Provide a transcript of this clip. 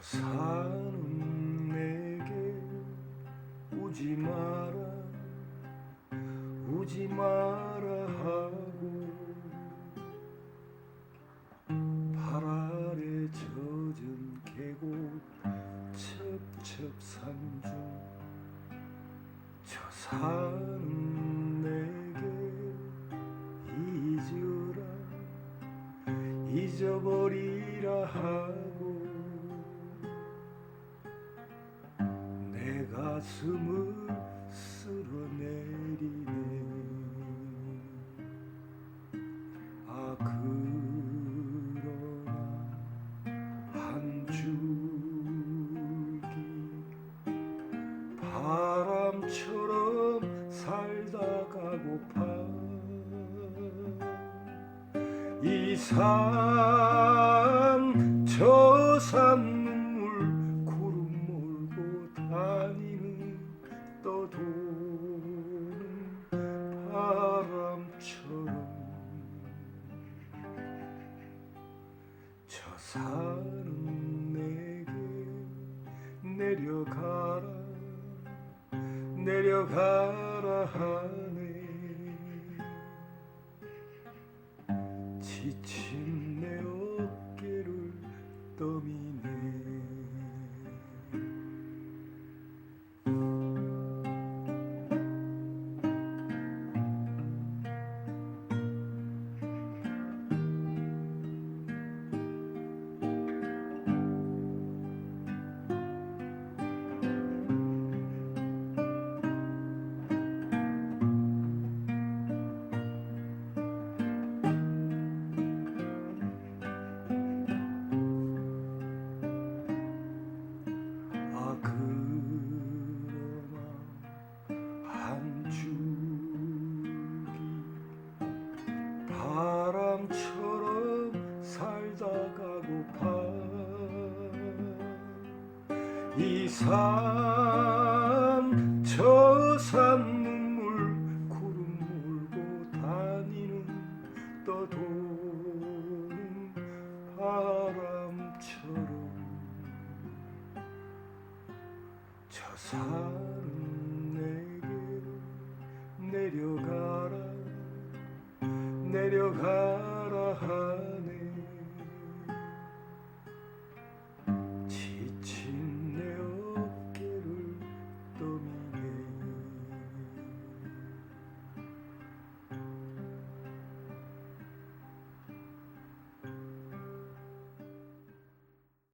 사는 내게 우지 마라 우지 마라 하고 발 아래 젖은 계곡 첩첩산중 저 사는 내게 잊으라 잊어버리라 하고 내 가슴을 쓸어내리네. 아 그러나 한 줄기 바람처럼 살다 가고파. 이 산 저산 저 산은 내게 내려가라 내려가라 하네. 지친 바람처럼 살다 가고파. 이 산 저 산 눈물 구름 몰고 다니는 떠도는 바람처럼. 저 산은 내게 내려가라 내려가라 하네